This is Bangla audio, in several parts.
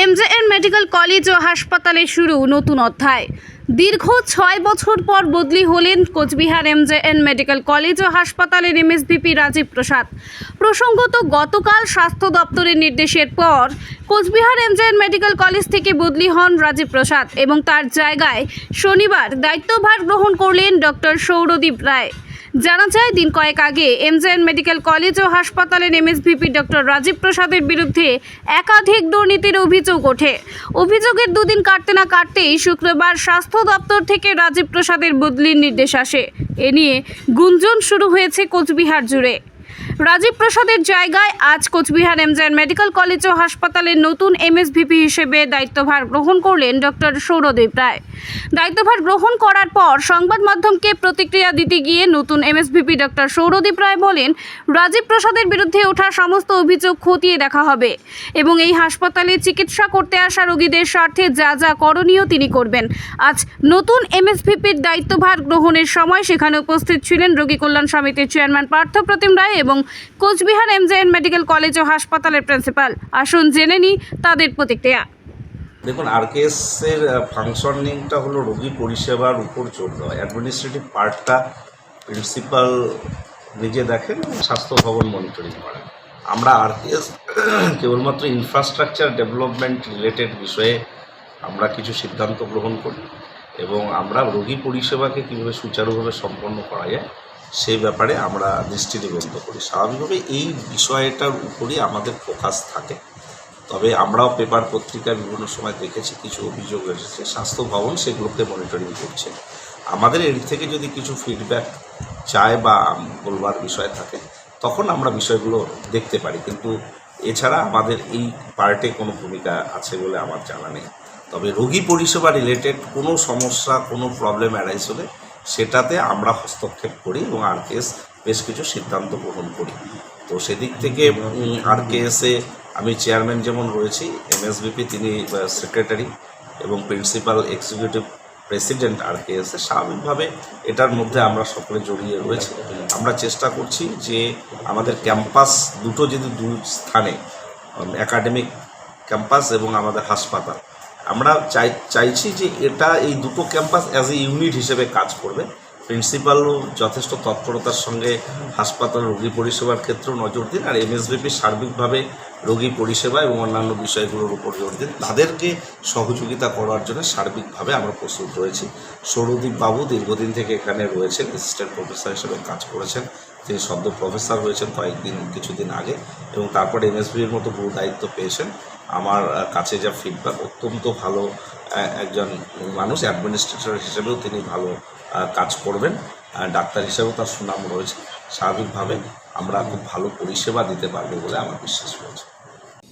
এমজেএন মেডিকেল কলেজ ও হাসপাতালে শুরু নতুন অধ্যায়। দীর্ঘ ছয় বছর পর বদলি হলেন কোচবিহার এমজেএন মেডিকেল কলেজ ও হাসপাতালের এমএসভিপি রাজীব প্রসাদ। প্রসঙ্গত, গতকাল স্বাস্থ্য দপ্তরের নির্দেশের পর কোচবিহার এমজেএন মেডিকেল কলেজ থেকে বদলি হন রাজীব প্রসাদ এবং তার জায়গায় শনিবার দায়িত্বভার গ্রহণ করলেন ডক্টর সৌরদীপ রায়। জানা যায়, দিন কয়েক আগে এমজেএন মেডিকেল কলেজ ও হাসপাতালের এমএসভিপি ডক্টর রাজীব প্রসাদের বিরুদ্ধে একাধিক দুর্নীতির অভিযোগ ওঠে। অভিযোগের দুদিন কাটতে না কাটতেই শুক্রবার স্বাস্থ্য দপ্তর থেকে রাজীব প্রসাদের বদলির নির্দেশ আসে। এ নিয়ে গুঞ্জন শুরু হয়েছে কোচবিহার জুড়ে। রাজীব প্রসাদের জায়গায় আজ কোচবিহার এমজেএন মেডিকেল কলেজ ও হাসপাতালের নতুন এমএসভিপি হিসেবে দায়িত্বভার গ্রহণ করলেন ডক্টর সৌরদীপ রায়। দায়িত্বভার গ্রহণ করার পর সংবাদ মাধ্যমকে প্রতিক্রিয়া দিতে গিয়ে নতুন এমএসভিপি ডক্টর সৌরদীপ রায় বলেন, রাজীব প্রসাদের বিরুদ্ধে ওঠা সমস্ত অভিযোগ খতিয়ে দেখা হবে এবং এই হাসপাতালে চিকিৎসা করতে আসা রোগীদের স্বার্থে যা যা করণীয় তিনি করবেন। আজ নতুন এমএসভিপির দায়িত্বভার গ্রহণের সময় সেখানে উপস্থিত ছিলেন রোগী কল্যাণ সমিতির চেয়ারম্যান পার্থ প্রতিম রায় এবং Coochbehar M J MJN medical college ও হাসপাতালের প্রিন্সিপাল। আসুন জেনে নিই তাদের প্রতিক্রিয়া। দেখুন আরকেএস এর ফাংশনিংটা হলো রোগী পরিষেবার উপর হয় অ্যাডমিনিস্ট্রেটিভ পার্টটা প্রিন্সিপাল নিজে দেখেন স্বাস্থ্য ভবন মনিটরিং করেন। আমরা আরকেএস কেবলমাত্র ইনফ্রাস্ট্রাকচার ডেভেলপমেন্ট রিলেটেড বিষয়ে আমরা কিছু সিদ্ধান্ত গ্রহণ করি এবং আমরা রোগী পরিষেবাকে কীভাবে সুচারুভাবে সম্পন্ন করা যায় সেই ব্যাপারে আমরা দৃষ্টি নিবদ্ধ করি। স্বাভাবিকভাবে এই বিষয়টার উপরই আমাদের ফোকাস থাকে। তবে আমরাও পেপার পত্রিকায় বিভিন্ন সময় দেখেছি, কিছু অভিযোগ এসেছে, স্বাস্থ্য ভবন সেগুলোকে মনিটরিং করছে। আমাদের এর থেকে যদি কিছু ফিডব্যাক চায় বা বলবার বিষয় থাকে, তখন আমরা বিষয়গুলো দেখতে পারি। কিন্তু এছাড়া আমাদের এই পার্টে কোনো ভূমিকা আছে বলে আমার জানা নেই। তবে রোগী পরিষেবা রিলেটেড কোনো সমস্যা, কোনো প্রবলেম অ্যারাইজ হলে সেটাতে আমরা হস্তক্ষেপ করি এবং আরকেএস বেশ কিছু সিদ্ধান্ত গ্রহণ করি। তো সেদিক থেকে আরকেএসে আমি চেয়ারম্যান যেমন রয়েছি এমএসবিপি তিনি সেক্রেটারি এবং প্রিন্সিপাল এক্সিকিউটিভ প্রেসিডেন্ট আর কে এসে স্বাভাবিকভাবে এটার মধ্যে আমরা সকলে জড়িয়ে রয়েছি। আমরা চেষ্টা করছি যে আমাদের ক্যাম্পাস দুটো যদি দু স্থানে একাডেমিক ক্যাম্পাস এবং আমাদের হাসপাতাল আমরা চাই, চাইছি যে এটা এই দুটো ক্যাম্পাস অ্যাজ এ ইউনিট হিসেবে কাজ করবে। প্রিন্সিপালও যথেষ্ট তৎপরতার সঙ্গে হাসপাতাল, রোগী পরিষেবার ক্ষেত্রেও নজর দিন আর এমএসবিপি সার্বিকভাবে রোগী পরিষেবা এবং অন্যান্য বিষয়গুলোর উপর জোর দিন। তাদেরকে সহযোগিতা করার জন্য সার্বিকভাবে আমরা প্রস্তুত রয়েছি। সৌরদীপ বাবু দীর্ঘদিন থেকে এখানে রয়েছেন অ্যাসিস্ট্যান্ট প্রফেসর হিসেবে কাজ করেছেন। তিনি সদ্য প্রফেসর হয়েছেন কয়েকদিন, কিছুদিন আগে, এবং তারপর এমএসবির মতো বহু দায়িত্ব পেয়েছেন। আমার কাছে যা ফিডব্যাক অত্যন্ত ভালো একজন মানুষ অ্যাডমিনিস্ট্রেটর হিসেবেও তিনি ভালো কাজ করবেন। ডাক্তার হিসেবেও তার সুনাম রয়েছে। স্বাভাবিকভাবে আমরা খুব ভালো পরিষেবা দিতে পারব বলে আমার বিশ্বাস রয়েছে।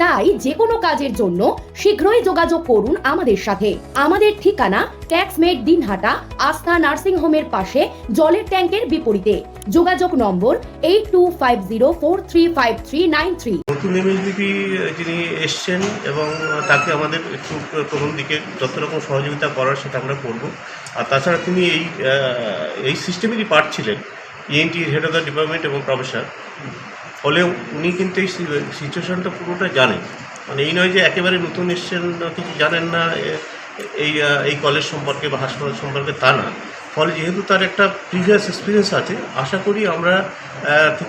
তাই যে কোনো কাজের জন্য শীঘ্রই যোগাযোগ করুন আমাদের সাথে। আমাদের ঠিকানা ট্যাক্সমেট দিনহাটা, আস্থা নার্সিং হোমের পাশে জলের ট্যাঙ্কের বিপরীতে। যোগাযোগ নম্বর eight two five zero four three five three nine three নতুন এমএসবিপি যিনি এসছেন এবং তাকে আমাদের একটু প্রথম দিকে যত রকম সহযোগিতা করার সেটা আমরা করব। আর তাছাড়া তিনি এই এই সিস্টেমেরই পার্ট ছিলেন ENT head of the department এবং প্রফেসর ফলে উনি কিন্তু এই সিচুয়েশনটা পুরোটা জানেন। মানে এই নয় যে একেবারে নতুন এসছেন কিছু জানেন না এই এই কলেজ সম্পর্কে বা হাসপাতাল সম্পর্কে তা না। ফলে যেহেতু তার একটা প্রিভিয়াস এক্সপিরিয়েন্স আছে আশা করি আমরা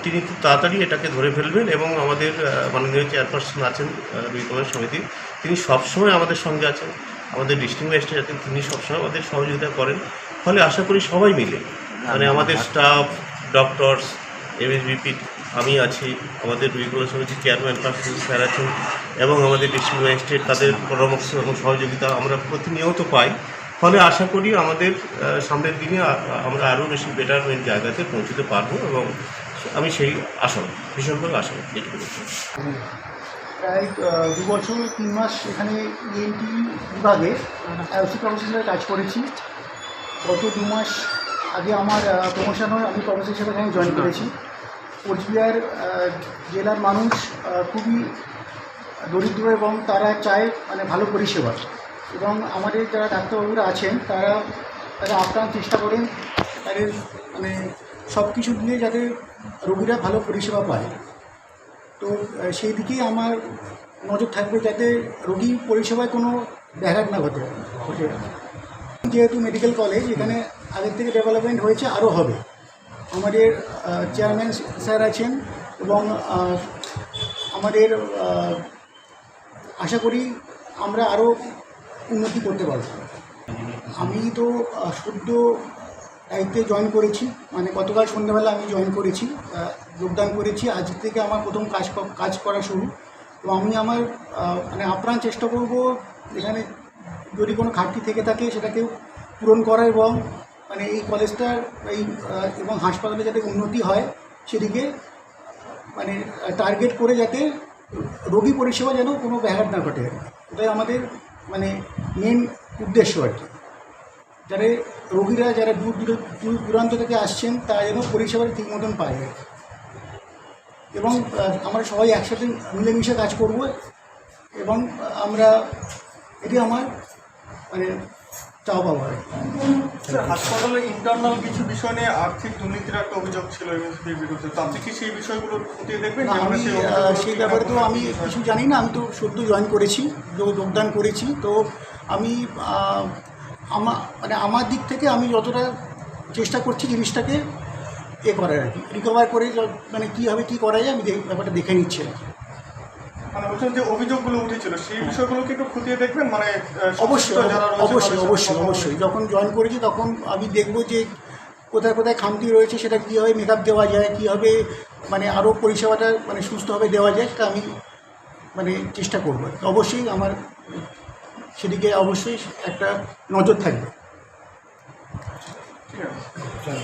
তিনি খুব তাড়াতাড়ি এটাকে ধরে ফেলবেন এবং আমাদের মাননীয় চেয়ারপারসন আছেন বিকমের সমিতি তিনি সবসময় আমাদের সঙ্গে আছেন। আমাদের ডিস্ট্রিক্ট ম্যাজিস্ট্রেট আছেন তিনি সবসময় আমাদের সহযোগিতা করেন। ফলে আশা করি সবাই মিলে মানে আমাদের স্টাফ ডক্টরস এমএসবিপি আমি আছি, আমাদের রুইগুলো সমিতির চেয়ারম্যান পার্সন স্যার আছেন এবং আমাদের ডিস্ট্রিক্ট ম্যাজিস্ট্রেট তাদের পরামর্শ এবং সহযোগিতা আমরা প্রতিনিয়ত পাই। ফলে আশা করি আমাদের সামনের দিনে আমরা আরও বেশি বেটারমেন্ট জায়গাতে পৌঁছতে পারব এবং আমি সেই আশা, ভীষণভাবে এইটুকু বলছি। প্রায় দু বছর, তিন মাস এখানে ইএনটি বিভাগে আইওসি প্রফেসর কাজ করেছি। গত দু মাস আগে আমার প্রমোশন হয় আমি প্রফেসর হিসেবে এখানে জয়েন করেছি। কোচবিহার জেলার মানুষ খুবই দরিদ্র এবং তারা চায় মানে ভালো পরিষেবা। এবং আমাদের যারা ডাক্তারবাবুরা আছেন, তারা তারা আপ্রাণ চেষ্টা করেন, তাদের মানে সব কিছু দিয়ে যাতে রোগীরা ভালো পরিষেবা পায়। তো সেই দিকেই আমার নজর থাকবে যাতে রোগী পরিষেবায় কোনো ব্যাঘাত না ঘটে। ঘটে যেহেতু মেডিকেল কলেজ এখানে আগের থেকে ডেভেলপমেন্ট হয়েছে, আরও হবে। আমাদের চেয়ারম্যান স্যার আছেন এবং আমাদের আশা করি আমরা আরও উন্নতি করতে পারব। আমি তো সদ্য দায়িত্বে জয়েন করেছি মানে গতকাল সন্ধ্যাবেলা আমি জয়েন করেছি যোগদান করেছি, আজ থেকে আমার প্রথম কাজ কাজ করা শুরু। তো আমি আমার মানে আপ্রাণ চেষ্টা করব এখানে যদি কোনো ঘাটতি থেকে থাকে সেটাকে পূরণ করা এবং মানে এই কলেজটার এই এবং হাসপাতালে যাতে উন্নতি হয় সেদিকে মানে টার্গেট করে যাতে রোগী পরিষেবা যেন কোনো ব্যাঘাত না ঘটে। এটাই আমাদের মানে মেন উদ্দেশ্য আর কি। যাতে রোগীরা যারা দূর দূর দূর দূরান্ত থেকে আসছেন, তারা যেন পরিষেবা ঠিক মতন পায় আর এবং আমরা সবাই একসাথে মিলেমিশে কাজ করব এবং আমরা, এটি আমার মানে আর কি। হাসপাতালে ইন্টারনাল কিছু বিষয় নিয়ে আর্থিক দুর্নীতির একটা অভিযোগ ছিল এমএসপির বিরুদ্ধে। তো আপনি কি সেই বিষয়গুলো খতিয়ে দেখবেন? আমি সেই ব্যাপারে তো আমি কিছু জানি না। আমি তো সদ্য জয়েন করেছি যোগ- যোগদান করেছি। তো আমি আমার মানে আমার দিক থেকে আমি যতটা চেষ্টা করছি জিনিসটাকে এ করার আর কি। রিকভার করে মানে কীভাবে কী করা যায় আমি ব্যাপারটা দেখে নিচ্ছি আর কি। মানে বলছেন যে অভিযোগগুলো উঠেছিল সেই বিষয়গুলোকে একটু খতিয়ে দেখবেন? মানে অবশ্যই অবশ্যই অবশ্যই অবশ্যই। যখন জয়েন করেছি তখন আমি দেখব যে কোথায় কোথায় খামতি রয়েছে সেটা কীভাবে মেকআপ দেওয়া যায় কীভাবে মানে আরও পরিষেবাটা মানে সুস্থভাবে দেওয়া যায় সেটা আমি মানে চেষ্টা করব। অবশ্যই আমার সেদিকে অবশ্যই একটা নজর থাকবে। ঠিক আছে।